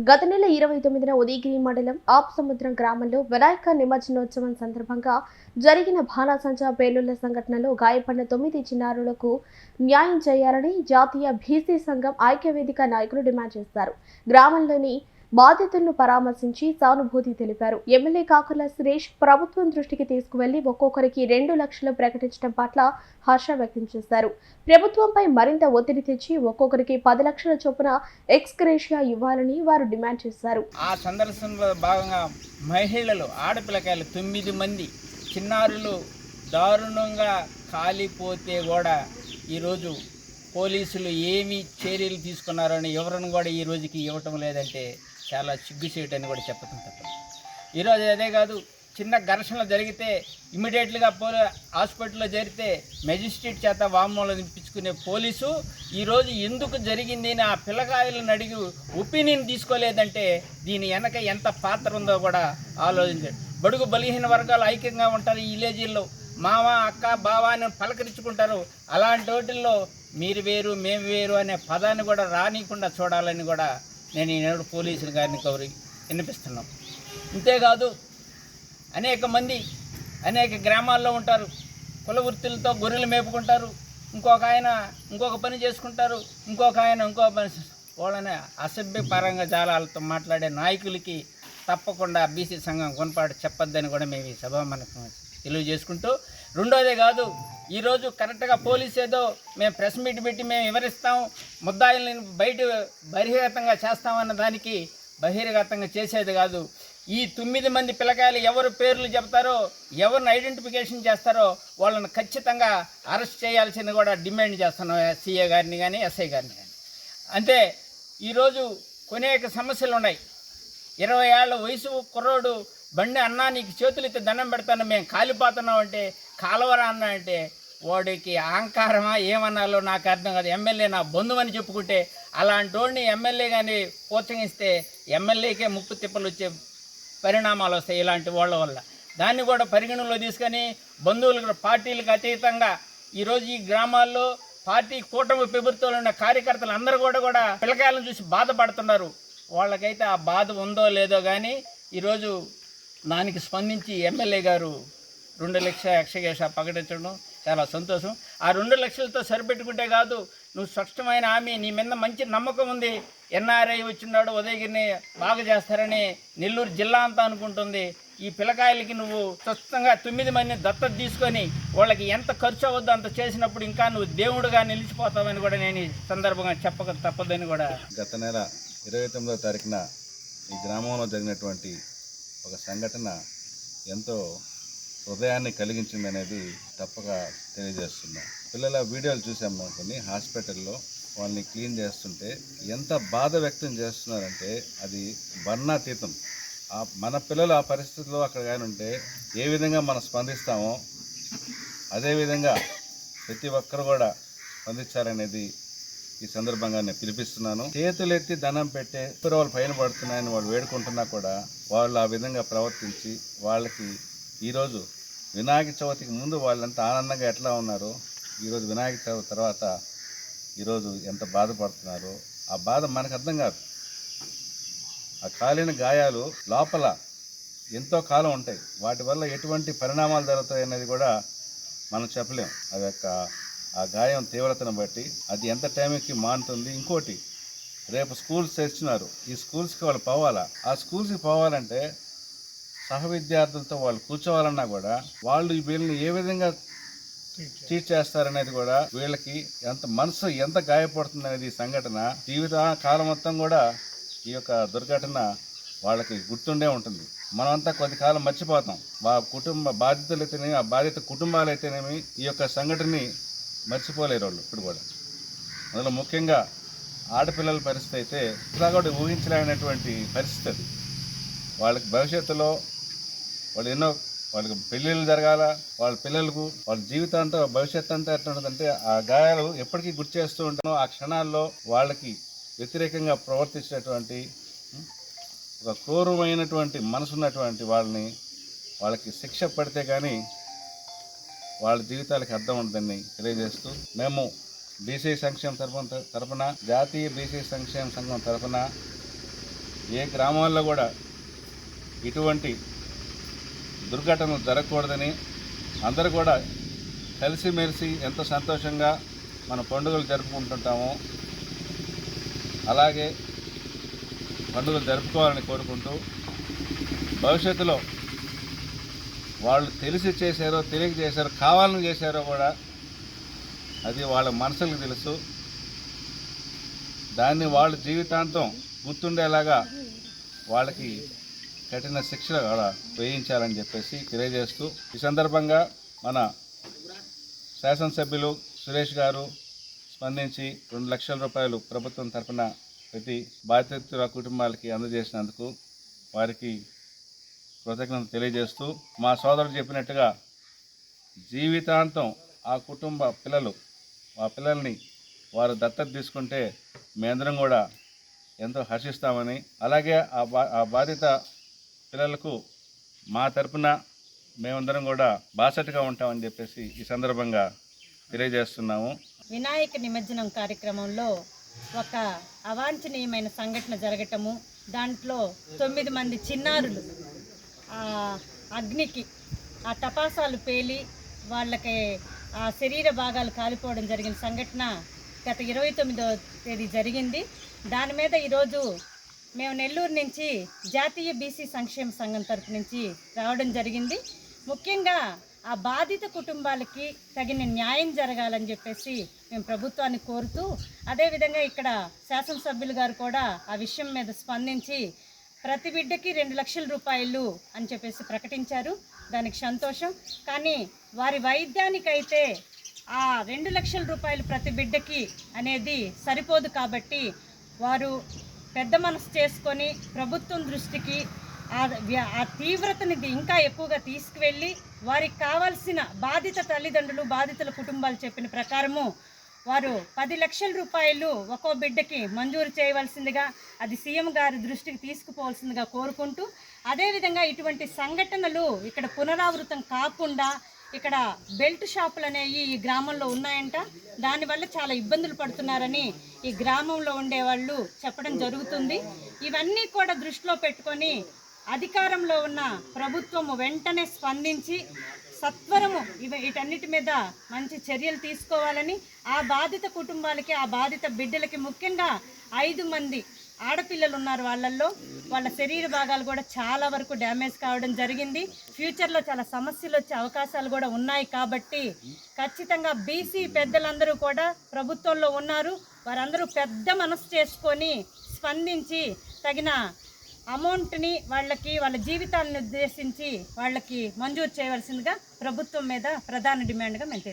గత నెల ఇరవై తొమ్మిదిన ఉదయగిరి మండలం ఆప్ సముద్రం గ్రామంలో వినాయక నిమజ్జనోత్సవం సందర్భంగా జరిగిన బాణాసంచా పేలుళ్ళ సంఘటనలో గాయపడిన తొమ్మిది చిన్నారులకు న్యాయం చేయాలని జాతీయ బీసీ సంఘం ఐక్యవేదిక నాయకులు డిమాండ్ చేశారు గ్రామంలోని బాధితులను పరామర్శించి సానుభూతి తెలిపారు. ఎమ్మెల్యే కాకుల సురేష్ ప్రభుత్వం దృష్టికి తీసుకువెళ్ళి ఒక్కొక్కరికి రెండు లక్షలు ప్రకటించడం పట్ల హర్ష వ్యక్తం చేశారు. ప్రభుత్వంపై మరింత ఒత్తిడి తెచ్చి ఒక్కొక్కరికి పది లక్షల చొప్పున ఎక్స్గ్రేషియా ఇవ్వాలని వారు డిమాండ్ చేశారు. ఆ సందర్శనలో భాగంగా మహిళలు ఆడపిల్లకాయలు తొమ్మిది మంది చిన్నారులు దారుణంగా కాలిపోతే కూడా ఈరోజు పోలీసులు ఏమి చర్యలు తీసుకున్నారని ఎవరిని కూడా ఈ రోజుకి ఇవ్వటం లేదంటే చాలా సిగ్గుచేయటని కూడా చెప్పటం తప్పదు ఈరోజు అదే కాదు చిన్న ఘర్షణ జరిగితే ఇమీడియట్గా పోలీ హాస్పిటల్లో చేరితే మెజిస్ట్రేట్ చేత వామూలం నింపించుకునే పోలీసు ఈరోజు ఎందుకు జరిగింది అని ఆ పిల్లకాయలను అడిగి ఒపీనియన్ తీసుకోలేదంటే దీని వెనక ఎంత పాత్ర ఉందో కూడా ఆలోచించండి. బడుగు బలహీన వర్గాలు ఐక్యంగా ఉంటారు ఈ విలేజీల్లో. మామ అక్క బావ అని పలకరించుకుంటారు. అలాంటి వాటిల్లో మీరు వేరు మేము వేరు అనే పదాన్ని కూడా రానియకుండా చూడాలని కూడా నేను ఈనాడు పోలీసులు గారిని కౌరి వినిపిస్తున్నాం. అంతేకాదు అనేక మంది అనేక గ్రామాల్లో ఉంటారు. కుల వృత్తులతో గొర్రెలు మేపుకుంటారు. ఇంకొక ఆయన ఇంకొక పని చేసుకుంటారు. ఇంకొక ఆయన ఇంకొక పని వాళ్ళని అసభ్యపరంగా జాలాలతో మాట్లాడే నాయకులకి తప్పకుండా బీసీ సంఘం కొనపాటు చెప్పొద్దని కూడా మేము ఈ సభ మనకు తెలియజేసుకుంటూ రెండోదే కాదు ఈరోజు కరెక్ట్గా పోలీస్ ఏదో మేము ప్రెస్ మీట్ పెట్టి మేము వివరిస్తాం ముద్దాయిల్ని బయట బహిర్గతంగా చేస్తామన్న దానికి బహిర్గతంగా చేసేది కాదు. ఈ తొమ్మిది మంది పిల్లకాయలు ఎవరు పేర్లు చెప్తారో ఎవరిని ఐడెంటిఫికేషన్ చేస్తారో వాళ్ళని ఖచ్చితంగా అరెస్ట్ చేయాల్సింది కూడా డిమాండ్ చేస్తున్నాం సీఏ గారిని కానీ ఎస్ఐ గారిని కానీ అంతే ఈరోజు కొనేక సమస్యలు ఉన్నాయి ఇరవై ఏళ్ళ వయసు కుర్రోడు బండి అన్నా నీకు చేతులు ఇస్తే దండం పెడతాను మేము కాలిపోతున్నాం అంటే కాలువరా అన్న అంటే వాడికి అహంకారమా ఏమన్నాలో నాకు అర్థం కాదు. ఎమ్మెల్యే నా బంధువని చెప్పుకుంటే అలాంటి వాడిని ఎమ్మెల్యే కానీ ప్రోత్సహిస్తే ఎమ్మెల్యేకే ముప్పు తిప్పలు వచ్చే పరిణామాలు వస్తాయి ఇలాంటి వాళ్ళ వల్ల. దాన్ని కూడా పరిగణనలో తీసుకొని బంధువులకు పార్టీలకు అతీతంగా ఈరోజు ఈ గ్రామాల్లో పార్టీ కూటమి ప్రభుత్వంలో ఉన్న కార్యకర్తలు అందరూ కూడా కూడా పిల్లకాయలను చూసి బాధపడుతున్నారు. వాళ్ళకైతే ఆ బాధ ఉందో లేదో కానీ ఈరోజు దానికి స్పందించి ఎమ్మెల్యే గారు రెండు లక్షల యక్షగేష ప్రకటించడం చాలా సంతోషం. ఆ రెండు లక్షలతో సరిపెట్టుకుంటే కాదు నువ్వు స్పష్టమైన హామీ నీ మీద మంచి నమ్మకం ఉంది. ఎన్ఆర్ఐ వచ్చినాడు ఉదయగిరిని బాగా చేస్తారని నెల్లూరు జిల్లా అంతా అనుకుంటుంది. ఈ పిల్లకాయలకి నువ్వు స్వచ్ఛంగా తొమ్మిది మందిని దత్తత తీసుకొని వాళ్ళకి ఎంత ఖర్చు అవ్వద్దో అంత చేసినప్పుడు ఇంకా నువ్వు దేవుడుగా నిలిచిపోతావని కూడా నేను ఈ సందర్భంగా చెప్పక తప్పదని కూడా గత నెల ఇరవై తొమ్మిదవ తారీఖున ఈ గ్రామంలో జరిగినటువంటి ఒక సంఘటన ఎంతో హృదయాన్ని కలిగించింది అనేది తప్పక తెలియజేస్తున్నాం. పిల్లల వీడియోలు చూసాము కొన్ని హాస్పిటల్లో వాళ్ళని క్లీన్ చేస్తుంటే ఎంత బాధ వ్యక్తం చేస్తున్నారంటే అది వర్ణాతీతం ఆ మన పిల్లలు ఆ పరిస్థితిలో అక్కడ కానీ ఉంటే ఏ విధంగా మనం స్పందిస్తామో అదేవిధంగా ప్రతి ఒక్కరు కూడా స్పందించాలనేది ఈ సందర్భంగా నేను పిలిపిస్తున్నాను. చేతులెత్తి ధనం పెట్టే వాళ్ళు పైన పడుతున్నాయని వాళ్ళు వేడుకుంటున్నా కూడా వాళ్ళు ఆ విధంగా ప్రవర్తించి వాళ్ళకి ఈరోజు వినాయక చవితికి ముందు వాళ్ళంతా ఆనందంగా ఎట్లా ఉన్నారో ఈరోజు వినాయక చవితి తర్వాత ఈరోజు ఎంత బాధపడుతున్నారో ఆ బాధ మనకు అర్థం కాదు. ఆ కాలిన గాయాలు లోపల ఎంతో కాలం ఉంటాయి. వాటి వల్ల ఎటువంటి పరిణామాలు జరుగుతాయి అనేది కూడా మనం చెప్పలేం. అది యొక్క ఆ గాయం తీవ్రతను బట్టి అది ఎంత టైంకి మానుతుంది ఇంకోటి రేపు స్కూల్స్ తెచ్చినారు ఈ స్కూల్స్కి వాళ్ళు పోవాలా? ఆ స్కూల్స్కి పోవాలంటే సహ విద్యార్థులతో వాళ్ళు కూర్చోవాలన్నా కూడా వాళ్ళు వీళ్ళని ఏ విధంగా టీచ్ చేస్తారనేది కూడా వీళ్ళకి ఎంత మనసు ఎంత గాయపడుతుంది అనేది ఈ సంఘటన జీవిత కాలం మొత్తం కూడా ఈ యొక్క దుర్ఘటన వాళ్ళకి గుర్తుండే ఉంటుంది. మనమంతా కొద్ది కాలం మర్చిపోతాం. మా కుటుంబ బాధితులు అయితేనేమి ఆ బాధిత కుటుంబాలు అయితేనేమి ఈ యొక్క సంఘటనని మర్చిపోలేరు వాళ్ళు ఇప్పుడు కూడా. అందులో ముఖ్యంగా ఆడపిల్లల పరిస్థితి అయితే ఇలా కూడా ఊహించలేనటువంటి పరిస్థితి అది. వాళ్ళకి భవిష్యత్తులో వాళ్ళు ఎన్నో వాళ్ళకి పెళ్ళిళ్ళు జరగాల వాళ్ళ పిల్లలకు వాళ్ళ జీవితాంతా భవిష్యత్ అంతా ఎట్లుంటుందంటే ఆ గాయాలు ఎప్పటికీ గుర్తు చేస్తూ ఉంటానో ఆ క్షణాల్లో వాళ్ళకి వ్యతిరేకంగా ప్రవర్తించినటువంటి ఒక క్రూరమైనటువంటి మనసున్నటువంటి వాళ్ళని వాళ్ళకి శిక్ష పడితే కానీ వాళ్ళ జీవితాలకు అర్థం ఉంటుందని తెలియజేస్తూ మేము బీసీ సంక్షేమ తరఫున తరఫున జాతీయ బీసీ సంక్షేమ సంఘం తరఫున ఏ గ్రామాల్లో కూడా ఇటువంటి దుర్ఘటనలు జరగకూడదని అందరూ కూడా కలిసిమెలిసి ఎంతో సంతోషంగా మన పండుగలు జరుపుకుంటుంటాము. అలాగే పండుగలు జరుపుకోవాలని కోరుకుంటూ భవిష్యత్తులో వాళ్ళు తెలిసి చేశారో తెలియక చేశారో కావాలని చేశారో కూడా అది వాళ్ళ మనసులకు తెలుసు. దాన్ని వాళ్ళ జీవితాంతం గుర్తుండేలాగా వాళ్ళకి కఠిన శిక్షలు కూడా వేయించాలని చెప్పేసి తెలియజేస్తూ ఈ సందర్భంగా మన శాసనసభ్యులు సురేష్ గారు స్పందించి రెండు లక్షల రూపాయలు ప్రభుత్వం తరఫున ప్రతి బాధితుల కుటుంబాలకి అందజేసినందుకు వారికి కృతజ్ఞత తెలియజేస్తూ మా సోదరుడు చెప్పినట్టుగా జీవితాంతం ఆ కుటుంబ పిల్లలు ఆ పిల్లల్ని వారు దత్తత తీసుకుంటే మేమందరం కూడా ఎంతో హర్షిస్తామని అలాగే ఆ బా ఆ బాధిత పిల్లలకు మా తరపున మేమందరం కూడా బాసటగా ఉంటామని చెప్పేసి ఈ సందర్భంగా తెలియజేస్తున్నాము. వినాయక నిమజ్జనం కార్యక్రమంలో ఒక అవాంఛనీయమైన సంఘటన జరగటము దాంట్లో తొమ్మిది మంది చిన్నారులు అగ్నికి ఆ టపాసాలు పేలి వాళ్ళకి ఆ శరీర భాగాలు కాలిపోవడం జరిగిన సంఘటన గత ఇరవై తొమ్మిదో తేదీ జరిగింది. దాని మీద ఈరోజు మేము నెల్లూరు నుంచి జాతీయ బీసీ సంక్షేమ సంఘం తరపు నుంచి రావడం జరిగింది. ముఖ్యంగా ఆ బాధిత కుటుంబాలకి తగిన న్యాయం జరగాలని చెప్పేసి మేము ప్రభుత్వాన్ని కోరుతూ అదేవిధంగా ఇక్కడ శాసనసభ్యులు గారు కూడా ఆ విషయం మీద స్పందించి ప్రతి బిడ్డకి రెండు లక్షల రూపాయలు అని చెప్పేసి ప్రకటించారు. దానికి సంతోషం. కానీ వారి వైద్యానికైతే ఆ రెండు లక్షల రూపాయలు ప్రతి బిడ్డకి అనేది సరిపోదు కాబట్టి వారు పెద్ద మనసు చేసుకొని ప్రభుత్వం దృష్టికి ఆ ఆ తీవ్రతని ఇంకా ఎక్కువగా తీసుకువెళ్ళి వారికి కావాల్సిన బాధిత తల్లిదండ్రులు బాధితుల కుటుంబాలు చెప్పిన ప్రకారము వారు పది లక్షల రూపాయలు ఒక్కో బిడ్డకి మంజూరు చేయవలసిందిగా అది సీఎం గారి దృష్టికి తీసుకుపోవాల్సిందిగా కోరుకుంటూ అదేవిధంగా ఇటువంటి సంఘటనలు ఇక్కడ పునరావృతం కాకుండా ఇక్కడ బెల్ట్ షాపులు అనేవి ఈ గ్రామంలో ఉన్నాయంట. దానివల్ల చాలా ఇబ్బందులు పడుతున్నారని ఈ గ్రామంలో ఉండేవాళ్ళు చెప్పడం జరుగుతుంది. ఇవన్నీ కూడా దృష్టిలో పెట్టుకొని అధికారంలో ఉన్న ప్రభుత్వము వెంటనే స్పందించి సత్వరము. ఇవ వీటన్నిటి మీద మంచి చర్యలు తీసుకోవాలని ఆ బాధిత కుటుంబాలకి ఆ బాధిత బిడ్డలకి ముఖ్యంగా ఐదు మంది ఆడపిల్లలు ఉన్నారు వాళ్ళల్లో. వాళ్ళ శరీర భాగాలు కూడా చాలా వరకు డ్యామేజ్ కావడం జరిగింది. ఫ్యూచర్లో చాలా సమస్యలు వచ్చే అవకాశాలు కూడా ఉన్నాయి కాబట్టి ఖచ్చితంగా బీసీ పెద్దలందరూ కూడా ప్రభుత్వంలో ఉన్నారు. వారందరూ పెద్ద మనసు చేసుకొని స్పందించి తగిన అమౌంట్ని వాళ్ళకి వాళ్ళ జీవితాలను ఉద్దేశించి వాళ్ళకి మంజూరు చేయవలసిందిగా ప్రభుత్వం మీద ప్రధాన డిమాండ్గా మేము